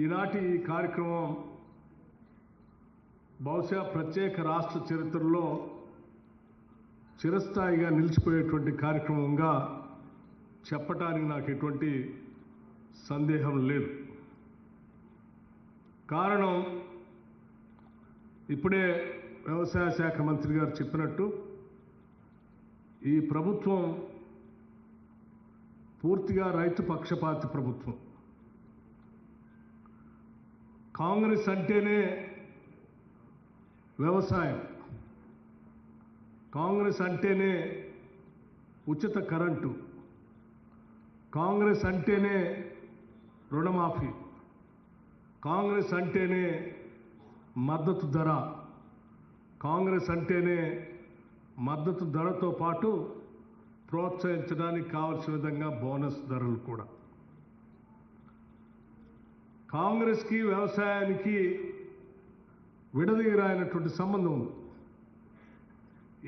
ఈనాటి ఈ కార్యక్రమం బహుశా ప్రత్యేక రాష్ట్ర చరిత్రలో చిరస్థాయిగా నిలిచిపోయేటువంటి కార్యక్రమంగా చెప్పటానికి నాకు ఎటువంటి సందేహం లేదు. కారణం ఇప్పుడే వ్యవసాయ శాఖ మంత్రి గారు చెప్పినట్టు ఈ ప్రభుత్వం పూర్తిగా రైతు పక్షపాతి ప్రభుత్వం. కాంగ్రెస్ అంటేనే వ్యవసాయం. కాంగ్రెస్ అంటేనే ఉచిత కరెంటు. కాంగ్రెస్ అంటేనే రుణమాఫీ. కాంగ్రెస్ అంటేనే మద్దతు ధర. కాంగ్రెస్ అంటేనే మద్దతు ధరతో పాటు ప్రోత్సహించడానికి కావలసిన విధంగా బోనస్ ధరలు కూడా. కాంగ్రెస్కి వ్యవసాయానికి విడదీరాయినటువంటి సంబంధం ఉంది.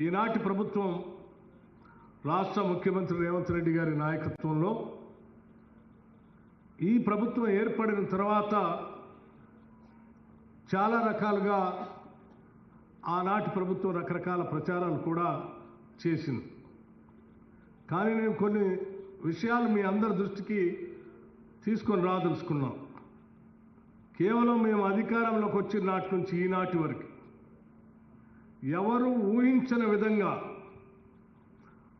ఈనాటి ప్రభుత్వం రాష్ట్ర ముఖ్యమంత్రి రేవంత్ రెడ్డి గారి నాయకత్వంలో ఈ ప్రభుత్వం ఏర్పడిన తర్వాత చాలా రకాలుగా ఆనాటి ప్రభుత్వం రకరకాల ప్రచారాలు కూడా చేసింది. కానీ నేను కొన్ని విషయాలు మీ అందరి దృష్టికి తీసుకొని రాదలుచుకున్నాం కేవలం మేము అధికారంలోకి వచ్చిన నాటి నుంచి ఈనాటి వరకు ఎవరు ఊహించని విధంగా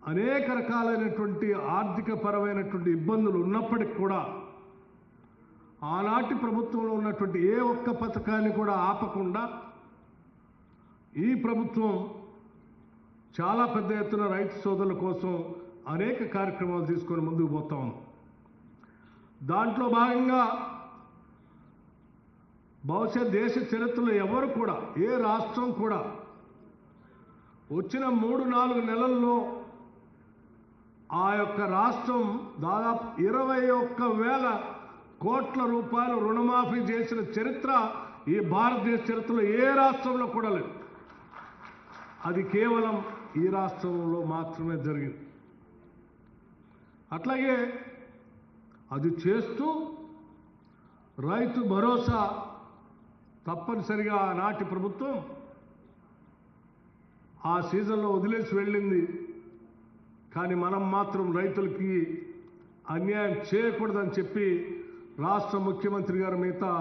అనేక రకాలైనటువంటి ఆర్థిక పరమైనటువంటి ఇబ్బందులు ఉన్నప్పటికి కూడా ఆనాటి ప్రభుత్వంలో ఉన్నటువంటి ఏ ఒక్క పథకాన్ని కూడా ఆపకుండా ఈ ప్రభుత్వం చాలా పెద్ద ఎత్తున రైతు సోదరుల కోసం అనేక కార్యక్రమాలు తీసుకొని ముందుకు పోతాం దాంట్లో భాగంగా బహుశా దేశ చరిత్రలో ఎవరు కూడా ఏ రాష్ట్రం కూడా వచ్చిన మూడు నాలుగు నెలల్లో ఆ యొక్క రాష్ట్రం దాదాపు ఇరవై ఒక్క వేల కోట్ల రూపాయలు రుణమాఫీ చేసిన చరిత్ర ఈ భారతదేశ చరిత్రలో ఏ రాష్ట్రంలో కూడా లేదు. అది కేవలం ఈ రాష్ట్రంలో మాత్రమే జరిగింది. అట్లాగే అది చేస్తూ రైతు భరోసా తప్పనిసరిగా ఆనాటి ప్రభుత్వం ఆ సీజన్లో వదిలేసి వెళ్ళింది. కానీ మనం మాత్రం రైతులకి అన్యాయం చేయకూడదని చెప్పి రాష్ట్ర ముఖ్యమంత్రి గారి మిగతా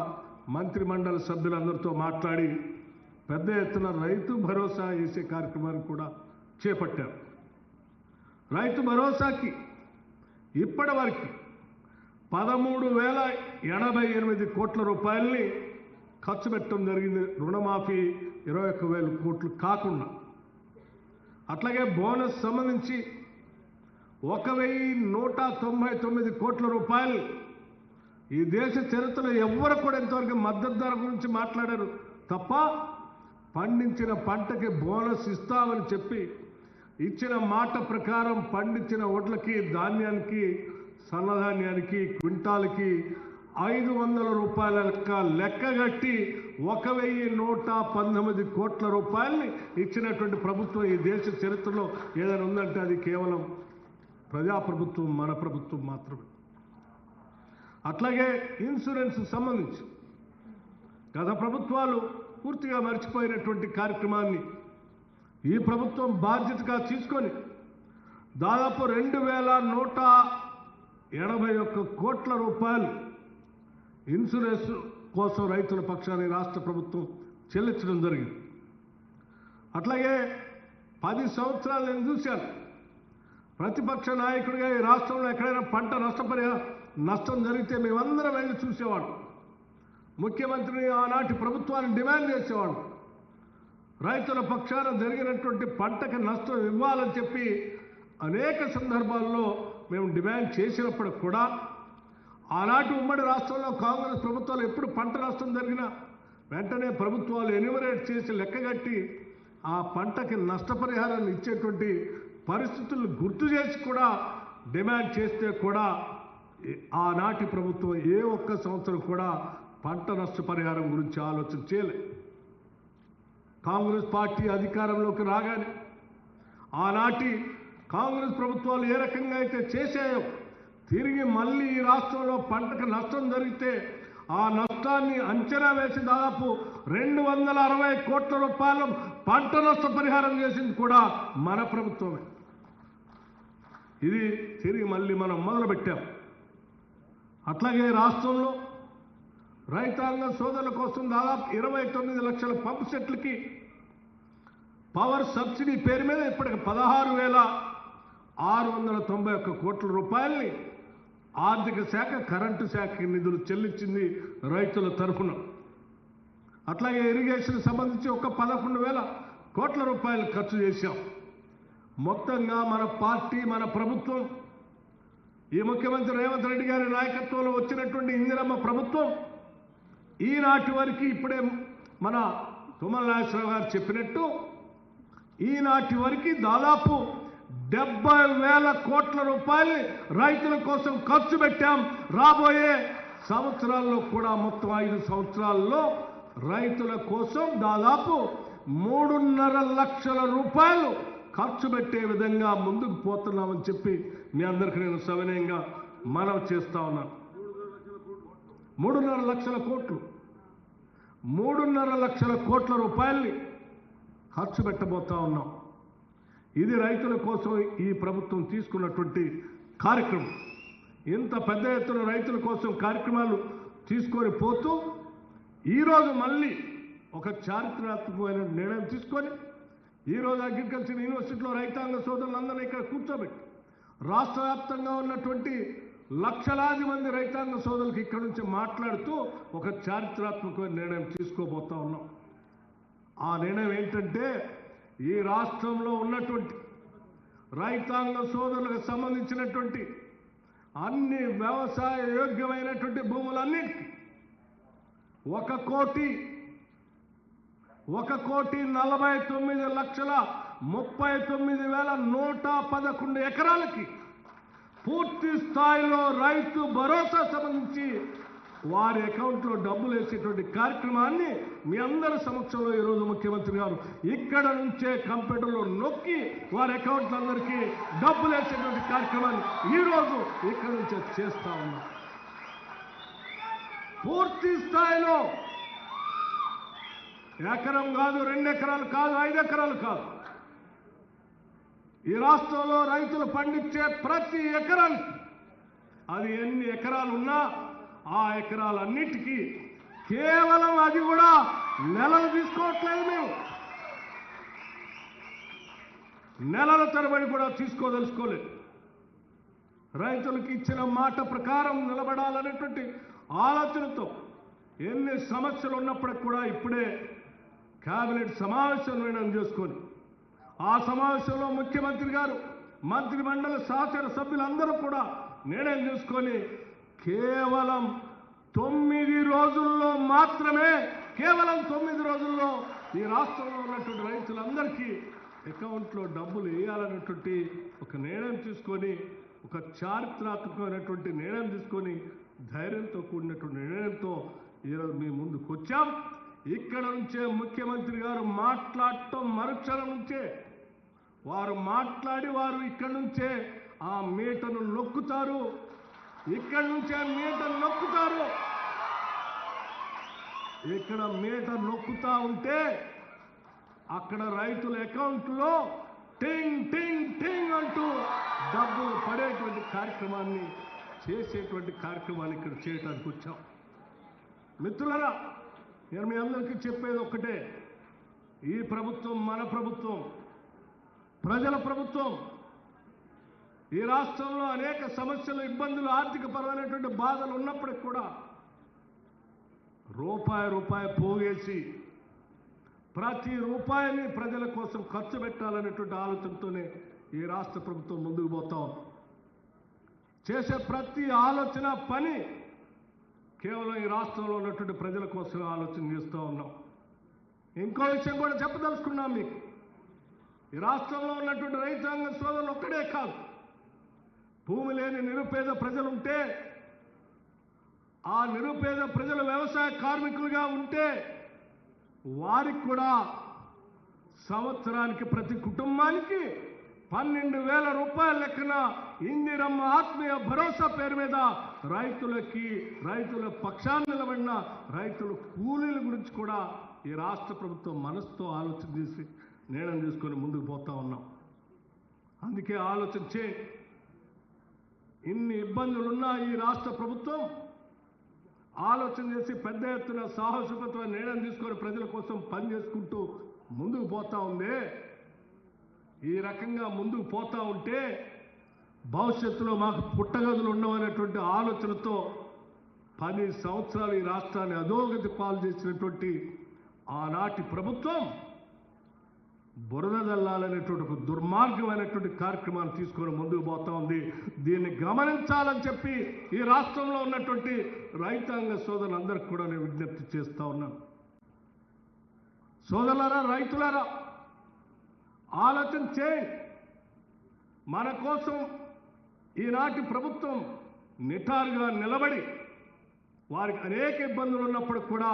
మంత్రిమండలి సభ్యులందరితో మాట్లాడి పెద్ద ఎత్తున రైతు భరోసా వేసే కార్యక్రమాన్ని కూడా చేపట్టారు. రైతు భరోసాకి ఇప్పటి వరకు పదమూడు వేల ఎనభై ఎనిమిది కోట్ల రూపాయల్ని ఖర్చు పెట్టడం జరిగింది రుణమాఫీ ఇరవై ఒక్క వేల కోట్లు కాకుండా. అట్లాగే బోనస్ సంబంధించి ఒక వెయ్యి నూట తొంభై తొమ్మిది కోట్ల రూపాయలు ఈ దేశ చరిత్రలో ఎవ్వరు కూడా ఇంతవరకు మద్దతు ధర గురించి మాట్లాడారు. తప్ప పండించిన పంటకి బోనస్ ఇస్తామని చెప్పి ఇచ్చిన మాట ప్రకారం పండించిన వడ్లకి ధాన్యానికి సన్నధాన్యానికి క్వింటాల్కి ఐదు వందల రూపాయల లెక్క లెక్కగట్టి ఒక వెయ్యి నూట పంతొమ్మిది కోట్ల రూపాయల్ని ఇచ్చినటువంటి ప్రభుత్వం ఈ దేశ చరిత్రలో ఏదైనా ఉందంటే అది కేవలం ప్రజాప్రభుత్వం మన ప్రభుత్వం మాత్రమే. అట్లాగే ఇన్సూరెన్స్ సంబంధించి గత ప్రభుత్వాలు పూర్తిగా మర్చిపోయినటువంటి కార్యక్రమాన్ని ఈ ప్రభుత్వం బాధ్యతగా తీసుకొని దాదాపు రెండు వేల నూట ఎనభై ఒక్క కోట్ల రూపాయలు ఇన్సూరెన్స్ కోసం రైతుల పక్షాన్ని రాష్ట్ర ప్రభుత్వం చెల్లించడం జరిగింది. అట్లాగే పది సంవత్సరాలు నేను చూశాను. ప్రతిపక్ష నాయకుడిగా ఈ రాష్ట్రంలో ఎక్కడైనా పంట నష్టపరిహా నష్టం జరిగితే మేమందరం వెళ్ళి చూసేవాడు ముఖ్యమంత్రిని ఆనాటి ప్రభుత్వాన్ని డిమాండ్ చేసేవాడు రైతుల పక్షాన జరిగినటువంటి పంటకి నష్టం ఇవ్వాలని చెప్పి అనేక సందర్భాల్లో మేము డిమాండ్ చేసినప్పుడు కూడా ఆనాటి ఉమ్మడి రాష్ట్రంలో కాంగ్రెస్ ప్రభుత్వాలు ఎప్పుడు పంట నష్టం జరిగినా వెంటనే ప్రభుత్వాలు ఎన్యూమరేట్ చేసి లెక్కగట్టి ఆ పంటకి నష్టపరిహారాన్ని ఇచ్చేటువంటి పరిస్థితులు గుర్తు చేసి కూడా డిమాండ్ చేస్తే కూడా ఆనాటి ప్రభుత్వం ఏ ఒక్క సంవత్సరం కూడా పంట నష్టపరిహారం గురించి ఆలోచన చేయలే. కాంగ్రెస్ పార్టీ అధికారంలోకి రాగానే ఆనాటి కాంగ్రెస్ ప్రభుత్వాలు ఏ రకంగా అయితే చేశాయో తిరిగి మళ్ళీ ఈ రాష్ట్రంలో పంటకు నష్టం జరిగితే ఆ నష్టాన్ని అంచనా వేసి దాదాపు రెండు వందల అరవై కోట్ల రూపాయలు పంట నష్ట పరిహారం చేసింది కూడా మన ప్రభుత్వమే. ఇది తిరిగి మళ్ళీ మనం మొదలుపెట్టాం. అట్లాగే రాష్ట్రంలో రైతాంగ సోదరుల కోసం దాదాపు ఇరవై తొమ్మిది లక్షల పంప్ సెట్లకి పవర్ సబ్సిడీ పేరు మీద ఇప్పటికి పదహారు వేల ఆరు వందల తొంభై ఒక్క కోట్ల రూపాయల్ని ఆర్థిక శాఖ కరెంటు శాఖకి నిధులు చెల్లించింది రైతుల తరఫున. అట్లాగే ఇరిగేషన్ సంబంధించి ఒక పదకొండు వేల కోట్ల రూపాయలు ఖర్చు చేశాం. మొత్తంగా మన పార్టీ మన ప్రభుత్వం ఈ ముఖ్యమంత్రి రేవంత్ రెడ్డి గారి నాయకత్వంలో వచ్చినటువంటి ఇందిరమ్మ ప్రభుత్వం ఈనాటి వరకు ఇప్పుడే మన తుమ్మల నాగేశ్వరరావు గారు చెప్పినట్టు ఈనాటి వరకు దాదాపు డెబ్బై వేల కోట్ల రూపాయలు రైతుల కోసం ఖర్చు పెట్టాం. రాబోయే సంవత్సరాల్లో కూడా మొత్తం ఐదు సంవత్సరాల్లో రైతుల కోసం దాదాపు మూడున్నర లక్షల రూపాయలు ఖర్చు పెట్టే విధంగా ముందుకు పోతున్నామని చెప్పి మీ అందరికీ నేను సవినయంగా మనవి చేస్తా ఉన్నాను మూడున్నర లక్షల కోట్లు. మూడున్నర లక్షల కోట్ల రూపాయల్ని ఖర్చు పెట్టబోతా ఉన్నాం. ఇది రైతుల కోసం ఈ ప్రభుత్వం తీసుకున్నటువంటి కార్యక్రమం. ఇంత పెద్ద ఎత్తున రైతుల కోసం కార్యక్రమాలు తీసుకొని పోతూ ఈరోజు మళ్ళీ ఒక చారిత్రాత్మకమైన నిర్ణయం తీసుకొని ఈరోజు అగ్రికల్చర్ యూనివర్సిటీలో రైతాంగ సోదరులందరినీ ఇక్కడ కూర్చోబెట్టి రాష్ట్ర వ్యాప్తంగా ఉన్నటువంటి లక్షలాది మంది రైతాంగ సోదరులకు ఇక్కడ నుంచి మాట్లాడుతూ ఒక చారిత్రాత్మకమైన నిర్ణయం తీసుకోబోతా ఉన్నాం. ఆ నిర్ణయం ఏంటంటే ఈ రాష్ట్రంలో ఉన్నటువంటి రైతాంగ సోదరులకు సంబంధించినటువంటి అన్ని వ్యవసాయ యోగ్యమైనటువంటి భూములన్నిటికీ ఒక కోటి ఒక కోటి నలభై తొమ్మిది లక్షల ముప్పై తొమ్మిది వేల నూట పదకొండు ఎకరాలకి పూర్తి స్థాయిలో రైతు భరోసా సంబంధించి వారి అకౌంట్లో డబ్బులు వేసేటువంటి కార్యక్రమాన్ని మీ అందరి సమక్షంలో ఈరోజు ముఖ్యమంత్రి గారు ఇక్కడ నుంచే కంప్యూటర్లో నొక్కి వారి అకౌంట్లందరికీ డబ్బులు వేసేటువంటి కార్యక్రమాన్ని ఈరోజు ఇక్కడ నుంచే చేస్తా ఉన్నాం పూర్తి స్థాయిలో ఎకరం కాదు రెండు ఎకరాలు కాదు ఐదు ఎకరాలు కాదు. ఈ రాష్ట్రంలో రైతులు పండించే ప్రతి ఎకరానికి అది ఎన్ని ఎకరాలు ఉన్నా ఆ ఎకరాలన్నిటికీ కేవలం అది కూడా నెలలు తీసుకోవట్లేదు మేము. నెలల తరబడి కూడా తీసుకోదలుచుకోలేదు. రైతులకు ఇచ్చిన మాట ప్రకారం నిలబడాలనేటువంటి ఆలోచనతో ఎన్ని సమస్యలు ఉన్నప్పటికి కూడా ఇప్పుడే కేబినెట్ సమావేశం నిర్ణయం చేసుకొని ఆ సమావేశంలో ముఖ్యమంత్రి గారు మంత్రి మండలి సహచర సభ్యులందరూ కూడా నిర్ణయం చేసుకొని కేవలం తొమ్మిది రోజుల్లో మాత్రమే కేవలం తొమ్మిది రోజుల్లో ఈ రాష్ట్రంలో ఉన్నటువంటి రైతులందరికీ అకౌంట్లో డబ్బులు వేయాలన్నటువంటి ఒక నిర్ణయం తీసుకొని ఒక చారిత్రాత్మకమైనటువంటి నిర్ణయం తీసుకొని ధైర్యంతో కూడినటువంటి నిర్ణయంతో ఈరోజు మీ ముందుకు వచ్చాం. ఇక్కడ నుంచే ముఖ్యమంత్రి గారు మాట్లాడటం మరుక్షణం నుంచే. వారు మాట్లాడి వారు ఇక్కడ నుంచే ఆ మీటను నొక్కుతారు. ఇక్కడి నుంచే మీటర్ నొక్కుతారు. ఇక్కడ మీటర్ నొక్కుతా ఉంటే అక్కడ రైతుల అకౌంట్లో టింగ్ టింగ్ టింగ్ అంటూ డబ్బులు పడేటువంటి కార్యక్రమాన్ని చేసేటువంటి కార్యక్రమాన్ని ఇక్కడ చేయడానికి వచ్చాం. మిత్రులరా నేను మీ అందరికీ చెప్పేది ఒక్కటే. ఈ ప్రభుత్వం మన ప్రభుత్వం ప్రజల ప్రభుత్వం ఈ రాష్ట్రంలో అనేక సమస్యలు ఇబ్బందులు ఆర్థిక పరమైనటువంటి బాధలు ఉన్నప్పటికి కూడా రూపాయి రూపాయి పోగేసి ప్రతి రూపాయిని ప్రజల కోసం ఖర్చు పెట్టాలనేటువంటి ఆలోచనతోనే ఈ రాష్ట్ర ప్రభుత్వం ముందుకు పోతాం చేసే ప్రతి ఆలోచన పని కేవలం ఈ రాష్ట్రంలో ఉన్నటువంటి ప్రజల కోసం ఆలోచన చేస్తూ ఉన్నాం. ఇంకో విషయం కూడా చెప్పదలుచుకున్నాం మీకు. ఈ రాష్ట్రంలో ఉన్నటువంటి రైతాంగ సోదరులు ఒక్కడే కాదు. భూమి లేని నిరుపేద ప్రజలుంటే ఆ నిరుపేద ప్రజలు వ్యవసాయ కార్మికులుగా ఉంటే వారికి కూడా సంవత్సరానికి ప్రతి కుటుంబానికి పన్నెండు వేల రూపాయల లెక్కన ఇందిరమ్మ ఆత్మీయ భరోసా పేరు మీద రైతులకి రైతుల పక్షాన్ని నిలబడిన రైతుల కూలీల గురించి కూడా ఈ రాష్ట్ర ప్రభుత్వం మనసుతో ఆలోచన చేసి నిర్ణయం తీసుకొని ముందుకు పోతా ఉన్నాం. అందుకే ఆలోచించే ఇన్ని ఇబ్బందులున్నా ఈ రాష్ట్ర ప్రభుత్వం ఆలోచన చేసి పెద్ద ఎత్తున సాహసపత్ర నిర్ణయం తీసుకొని ప్రజల కోసం పనిచేసుకుంటూ ముందుకు పోతా ఉంది. ఈ రకంగా ముందుకు పోతా ఉంటే భవిష్యత్తులో మాకు పుట్టగదులు ఉండవనేటువంటి ఆలోచనతో పది సంవత్సరాలు ఈ రాష్ట్రాన్ని అధోగతి పాలు చేసినటువంటి ఆనాటి ప్రభుత్వం బురద జల్లాలనేటువంటి ఒక దుర్మార్గమైనటువంటి కార్యక్రమాన్ని తీసుకొని ముందుకు పోతా ఉంది. దీన్ని గమనించాలని చెప్పి ఈ రాష్ట్రంలో ఉన్నటువంటి రైతాంగ సోదరులందరికీ కూడా నేను విజ్ఞప్తి చేస్తూ ఉన్నాను. సోదరులారా రైతులారా ఆలోచన చేయి. మన కోసం ఈనాటి ప్రభుత్వం నిటారుగా నిలబడి వారికి అనేక ఇబ్బందులు ఉన్నప్పుడు కూడా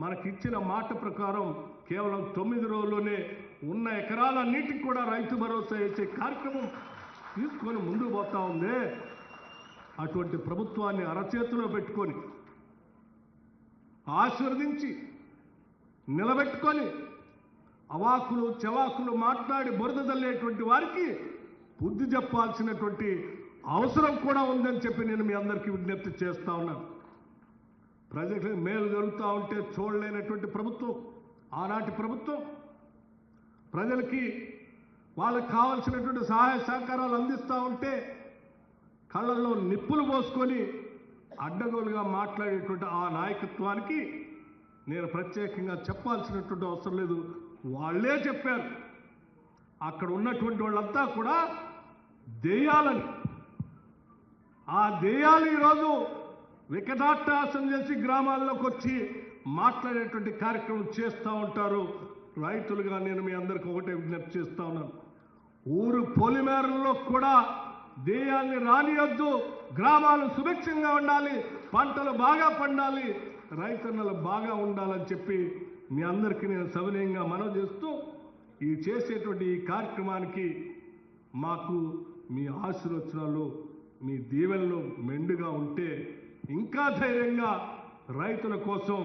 మనకిచ్చిన మాట ప్రకారం కేవలం తొమ్మిది రోజుల్లోనే ఉన్న ఎకరాలన్నిటికి కూడా రైతు భరోసా ఇచ్చే కార్యక్రమం తీసుకొని ముందుకు పోతా ఉంది. అటువంటి ప్రభుత్వాన్ని అరచేతిలో పెట్టుకొని ఆశీర్వదించి నిలబెట్టుకొని అవాకులు చవాకులు మాట్లాడి బురద తల్లేటువంటి వారికి బుద్ధి చెప్పాల్సినటువంటి అవసరం కూడా ఉందని చెప్పి నేను మీ అందరికీ విజ్ఞప్తి చేస్తా ఉన్నాను. ప్రజలకు మేలు జరుగుతూ ఉంటే చూడలేనటువంటి ప్రభుత్వం ఆనాటి ప్రభుత్వం ప్రజలకి వాళ్ళకి కావలసినటువంటి సహాయ సహకారాలు అందిస్తూ ఉంటే కళ్ళల్లో నిప్పులు పోసుకొని అడ్డగోలుగా మాట్లాడేటువంటి ఆ నాయకత్వానికి నేను ప్రత్యేకంగా చెప్పాల్సినటువంటి అవసరం లేదు. వాళ్ళే చెప్పారు. అక్కడ ఉన్నటువంటి వాళ్ళంతా కూడా దెయ్యాలని. ఆ దెయ్యాలు ఈరోజు వికటాట్టాసం చేసి గ్రామాల్లోకి వచ్చి మాట్లాడేటువంటి కార్యక్రమం చేస్తూ ఉంటారు. రైతులుగా నేను మీ అందరికీ ఒకటే విజ్ఞప్తి చేస్తా ఉన్నాను. ఊరు పొలిమేరల్లో కూడా దేయాన్ని రానియొద్దు గ్రామాలు సుభిక్షంగా ఉండాలి పంటలు బాగా పండాలి రైతన్నలు బాగా ఉండాలని చెప్పి మీ అందరికీ నేను సవినయంగా మనవి చేస్తూ ఈ చేసేటువంటి ఈ కార్యక్రమానికి మాకు మీ ఆశీర్వచనాలు మీ దీవెనలు మెండుగా ఉంటే ఇంకా ధైర్యంగా రైతుల కోసం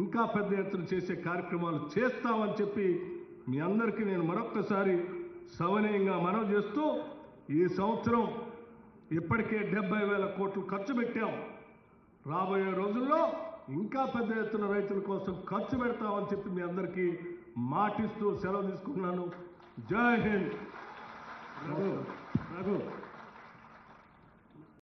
ఇంకా పెద్ద ఎత్తున చేసే కార్యక్రమాలు చేస్తామని చెప్పి మీ అందరికీ నేను మరొక్కసారి సవనీయంగా మనవి చేస్తూ ఈ సంవత్సరం ఇప్పటికే డెబ్బై వేల కోట్లు ఖర్చు పెట్టాం. రాబోయే రోజుల్లో ఇంకా పెద్ద ఎత్తున రైతుల కోసం ఖర్చు పెడతామని చెప్పి మీ అందరికీ మాటిస్తూ సెలవు తీసుకుంటున్నాను. జై హింద్. రఘు రఘు